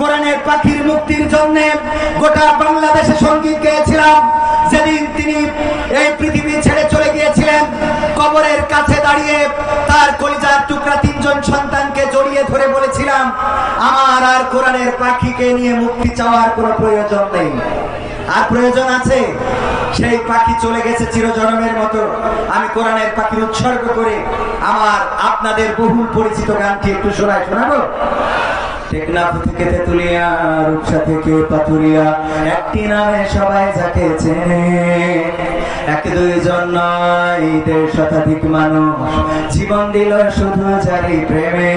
কোরআনের পাখির মুক্তির জন্য গোটা বাংলাদেশে সংগীত গেয়েছিলাম। যেদিন তিনি এই পৃথিবী ছেড়ে চলে গিয়েছিলেন, কবরের কাছে দাঁড়িয়ে তার কলিজার টুকরা তিনজন সন্তানকে জড়িয়ে ধরে বলেছিলাম, আমার আর কোরআনের পাখিকে নিয়ে মুক্তি চাওয়ার কোনো প্রয়োজন নেই। আর প্রয়োজন আছে? সেই পাখি চলে গেছে চিরজনমের মতো। আমি কোরআনের পাখির উৎসর্গ করে আমার আপনাদের বহুল পরিচিত গানটি একটু শোনায় শোনাবো? শতাধিক মানুষ জীবন দিল শুধু জারি প্রেমে।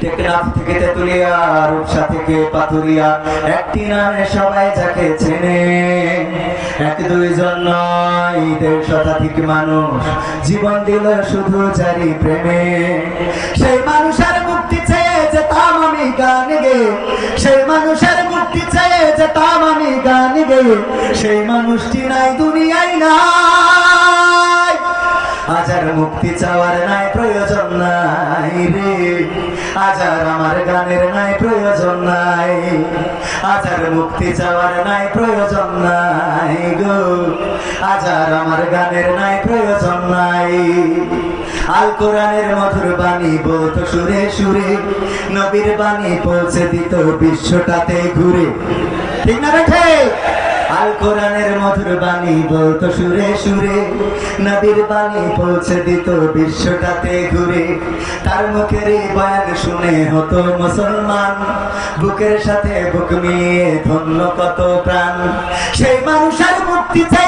টেকনাফ থেকে তেতুলিয়া, রূপসা থেকে পাথুরিয়া, একটি নামে সবাই যাকে চেনে। এক দুইজন নয়, দেড় শতাধিক মানুষ জীবন দিল শুধু জারি প্রেমে। সেই মানুষের মুক্তি চেয়ে যেতাম আমি গান গে। সেই মানুষের মুক্তি চেয়ে যেতাম আমি গান গে। সেই মানুষটি নাই, দুনিয়ায় নাই। আজার মুক্তি চাওয়ার নাই, প্রয়োজন নাই রে। আজার আমার গানের নাই, প্রয়োজন নাই। আজার মুক্তি চাওয়ার নাই, প্রয়োজন নাই গো। আজার আমার গানের নাই, প্রয়োজন নাই। আল কোরআনের মধুর বাণী বলতো সুরে সুরে, নবীর বাণী পৌঁছে দিত বিশ্বটাতে ঘুরে। ঠিক না বেঠে আল কোরআনের মধুর বাণী বলতো সুরে সুরে, নবীর বাণী পৌঁছে দিত বিশ্বটাতে ঘুরে। তার মুখের বয়ান শুনে হতো মুসলমান, বুকের সাথে বুক মিলিয়ে ধন্য কত প্রাণ। সেই মানুষের মুক্তি চেয়ে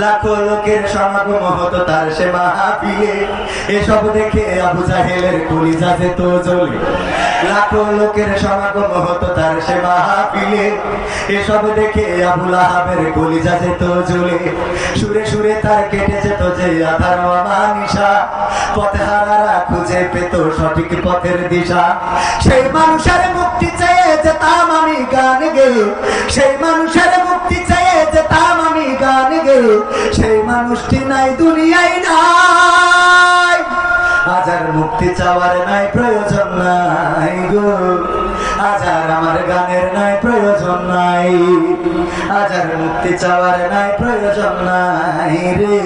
লাখো লোকের সমাগম হতো তার সে মাহফিলে এসব দেখে আবু জাহেলের জ্বলে। লোকের সমাগম হতো তার সে মাহফিলে এসব দেখে কলিজা যেত জ্বলে। সুরে সুরে তার কেটে যেত যে আধার নিশা। পথে হারারা খুঁজে পেত সঠিক পথের দিশা। সেই মানুষের মুক্তি চেয়ে যেতাম আমি গান সেই মানুষের মানুষটি নাই, দুনিয়ায় নাই। আজার মুক্তি চাওয়ার নাই, প্রয়োজন নাই গো। আজার আমার গানের নাই, প্রয়োজন নাই। আজার মুক্তি চাওয়ার নাই, প্রয়োজন নাই রে।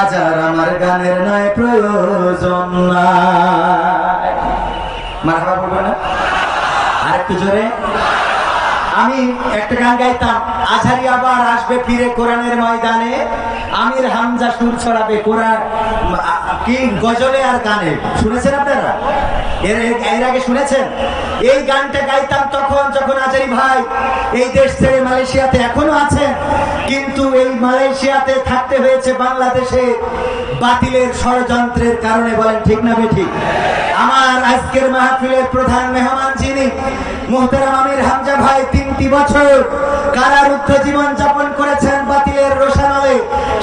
আজার আমার গানের নাই, প্রয়োজন নাই। মারহাবা বলব না? আরেকটু জোরে। আমি একটা গান গাইতাম আঝারি আবার আসবে ফিরে কোরআনের ময়দানে। আমির হামজা সুর ছড়াবে কোরআন কি গজলে আর গানে? শুনেছেন আপনারা? এর এর আগে শুনেছেন? এই গানটা গাইতাম তখন, যখন আজারি ভাই এই দেশ ছেড়ে মালয়েশিয়াতে এখনও আছেন, কিন্তু এই মালয়েশিয়াতে থাকতে হয়েছে বাংলাদেশে বাতিলের ষড়যন্ত্রের কারণে, বলেন ঠিক না বেঠিক? আমার আজকের মাহফিলের প্রধান মেহমান যিনি, মোহতারাম আমির হামজা ভাই, তিনটি বছর কারারুদ্ধ জীবন যাপন করেছেন বাতিলের রোশানলে।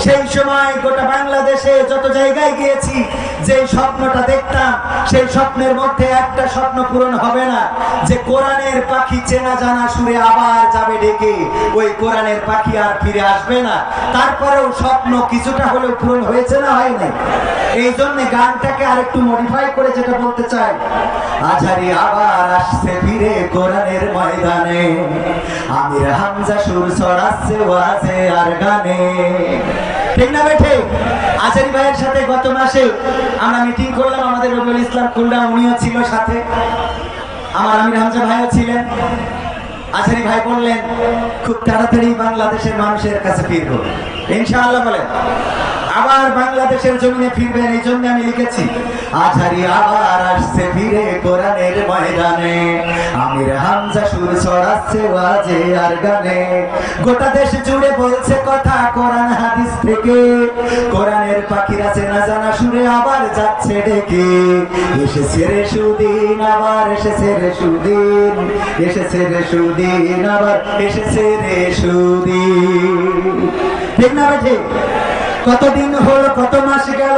সেই সময় গোটা বাংলাদেশে যত জায়গায় গিয়েছি যে স্বপ্নটা দেখতাম, সেই স্বপ্নের মধ্যে একটা স্বপ্ন পূরণ হবে না। যে কোরআনের পাখি চেনা জানা সুরে আবার যাবে ডেকে, ওই কোরআনের পাখি আর ফিরে আসবে না। তারপরেও স্বপ্ন কিছুটা হলেও পূরণ হয়েছে না হয়নি? এই জন্য গানটাকে আর একটু মডিফাই করে যেটা বলতে চাই। আঝারি আবার আসছে ফিরে কোরআনের ময়দানে। আমির হামজা সুর ছড়াচ্ছে ওয়াজে আর গানে। ঠিক না বেঠে আচারি ভাইয়ের সাথে গত মাসে আমরা মিটিং করলাম, আমাদের রবিউল ইসলাম খুলনা উনিও ছিল সাথে। আমার আমির হামজা ভাইও ছিলেন। আচারি ভাই বললেন, খুব তাড়াতাড়ি বাংলাদেশের মানুষের কাছে ফিরবো। ইনশাআল্লাহ বলেন। আবার বাংলাদেশের জমিনে ফিরবেন, এই জন্য আমি লিখেছি আঝারি আবার আসছে ফিরে কোরআনের ময়দানে। আমির হামজা সুর ছড়াচ্ছে ওয়াজে আর গানে। গোটা দেশ জুড়ে বলছে কথা কোরআন হাদিস থেকে। কোরআনের পাখিরা চেনা জানা সুরে আবার যাচ্ছে ডেকে। এসেছে রে সুদিন, আবার এসেছে রে সুদিন। এসেছে রে সুদিন, আবার এসেছে রে সুদিন। ঠিক না বেঠে কতদিন হলো কত মাস গেল?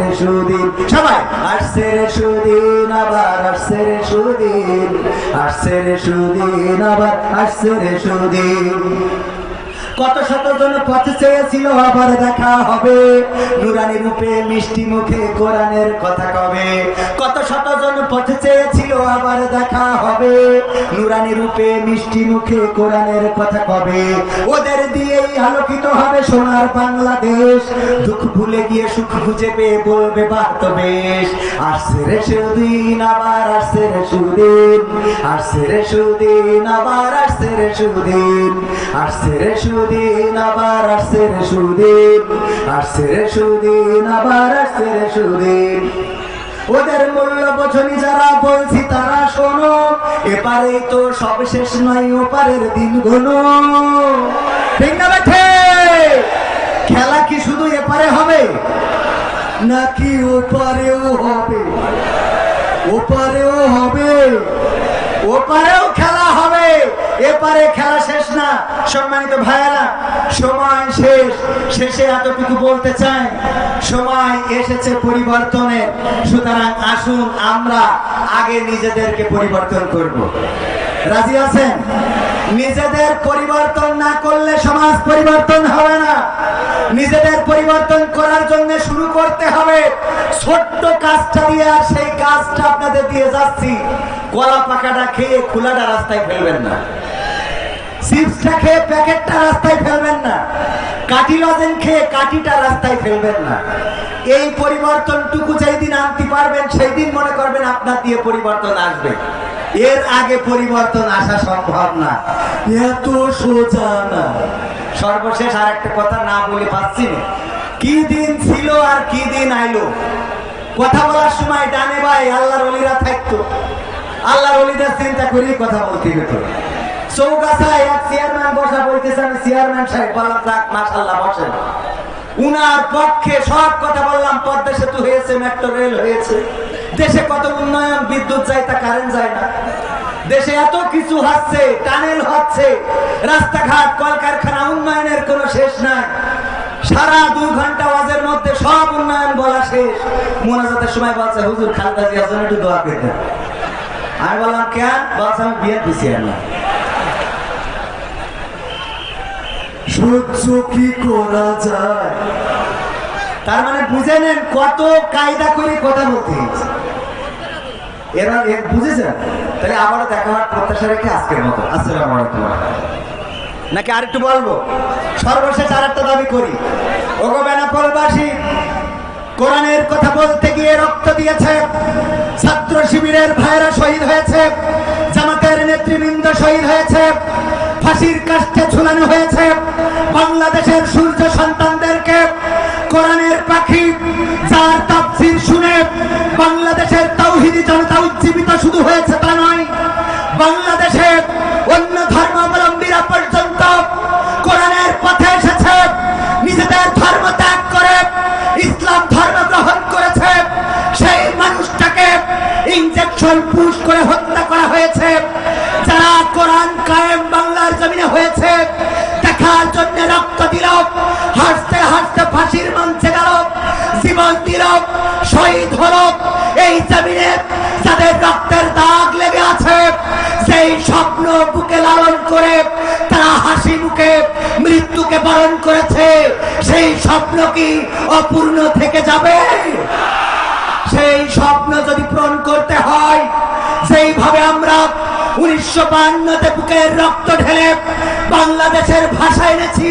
রে সুদিন। সবাই আসছে রে সুদিন আবার আসছে রে সুদিন। আসছে রে সুদিন আবার আসছে রে সুদিন। কত শত জন পথ চেয়েছিল, আবার দেখা হবে। নুরানি রূপে, মিষ্টি মুখে, কোরআনের কথা কবে? কত শত জন পথ চেয়েছিল, আবার দেখা হবে। নুরানি রূপে, মিষ্টি মুখে, কোরআনের কথা কবে? ওদের দিয়েই আলোকিত হবে সোনার বাংলাদেশ। দুঃখ ভুলে গিয়ে সুখ খুঁজে পেয়ে বলবে বার্ত বেশ। আসছে রে সুদিন, আবার আসছে রে সুদিন। আসছে রে সুদিন, আবার আসছে রে সুদিন। আসছে রে সুদিন আবার আসছে রে সুদিন, আসছে রে সুদিন, আবার আসছে রে সুদিন। ওদের মূল্য বোঝনি যারা বলছি তারা শোনো, এপারেই তো সব শেষ নয়, ওপারের দিন গোনো ঠিক না খেলা কি শুধু এপারে হবে? নাকি ওপারেও হবে? ওপারেও হবে? ওপারেও খেলা হবে। এপারে খেলা শেষ না। সম্মানিত ভাইয়েরা, সময় শেষ। শেষে এতটুকু বলতে চাই, সময় এসেছে পরিবর্তনের। সুতরাং আসুন আমরা আগে নিজেদেরকে পরিবর্তন করব। রাজি আছেন? নিজেদের পরিবর্তন না করলে সমাজ পরিবর্তন হবে না। নিজেদের পরিবর্তন করার জন্য শুরু করতে হবে। ছোট্ট কাজটা দিয়ে আর সেই কাজটা আপনাদের দিয়ে যাচ্ছি। কলা পাকাটা খেয়ে খোলাটা রাস্তায় ফেলবেন না। চিপসটা খেয়ে প্যাকেটটা রাস্তায় ফেলবেন না। কাঠি লজেন খেয়ে কাঠিটা রাস্তায় ফেলবেন না। এই পরিবর্তনটুকু যেই দিন আনতে পারবেন, সেই দিন মনে করবেন আপনার দিয়ে পরিবর্তন আসবে। এর আগে পরিবর্তন আসা সম্ভব না। এত সোজা না। সর্বশেষ আর একটা কথা না বলে পাচ্ছি না। কি দিন ছিল আর কি দিন আইলো? কথা বলার সময় ডানে ভাই আল্লাহর অলিরা থাকতো। আল্লাহর অলিদের চিন্তা করেই কথা বলতে হতো। চৌগাছায় এক চেয়ারম্যান বসা বলতেছে, আমি চেয়ারম্যান সাহেব, বললাম যাক মাশাল্লাহ বসেন। উনার পক্ষে সব কথা বললাম, পদ্মা সেতু হয়েছে, মেট্রো রেল হয়েছে। দেশে কত উন্নয়ন, বিদ্যুৎ যায় তা কারেন্ট যায় না। দেশে এত কিছু হচ্ছে টানেল হচ্ছে, রাস্তাঘাট, কলকারখানা, উন্নয়নের কোনো শেষ নাই। সারা দু ঘণ্টা ওয়াজের মধ্যে সব উন্নয়ন বলা শেষ। মোনাজাতের সময় বলছে, হুজুর খালদা জিয়ার জন্য একটু দোয়া দেন। আমি বললাম, কেন? বলছে, আমি বিয়ে দিছি না। সহ্য কি করা যায়? তার মানে বুঝে নেন কত কায়দা করে কথা বলতে হয়েছে। এরা বুঝেছেন তাহলে আবারও দেখা হওয়ার প্রত্যাশা রেখে আজকের মতো। আসসালামু নাকি আরেকটু বলব? সর্বশেষ আর একটা দাবি করি। ওগো বেনাপোলবাসী, কোরআনের কথা বলতে গিয়ে রক্ত দিয়েছে। ছাত্র শিবিরের ভাইরা শহীদ হয়েছে। জামাতের নেতৃবৃন্দ শহীদ হয়েছে। ফাঁসির কাষ্টে ঝুলানো হয়েছে। বাংলাদেশের সূর্য সন্তানদেরকে কোরআনের পাখি যার তাফসীর শুনে বাংলাদেশের তাওহিদি জনতা উজ্জীবিত শুধু হয়েছে তা নয়। বাংলাদেশে অন্য ধর্মাবলম্বীরা পর্যন্ত কোরআনের পথে এসেছে, নিজেদের ধর্ম ত্যাগ করে, ইসলাম ধর্ম গ্রহণ করেছে। সেই মানুষটাকে ইনজেকশন পুশ করে হত্যা করা হয়েছে। যারা কোরআন কায়েম বাংলার জমিনে হয়েছে, দেখার জন্য রক্ত দিল স্বপ্ন বুকে লালন করে, তারা হাসি মুখে মৃত্যুকে বরণ করেছে। সেই স্বপ্ন কি অপূর্ণ থেকে যাবে? সেই স্বপ্ন যদি পূরণ করতে হয়, সেইভাবে আমরা উনিশশো বান্নতে বুকের রক্ত ঢেলে বাংলাদেশের ভাষা এনেছি।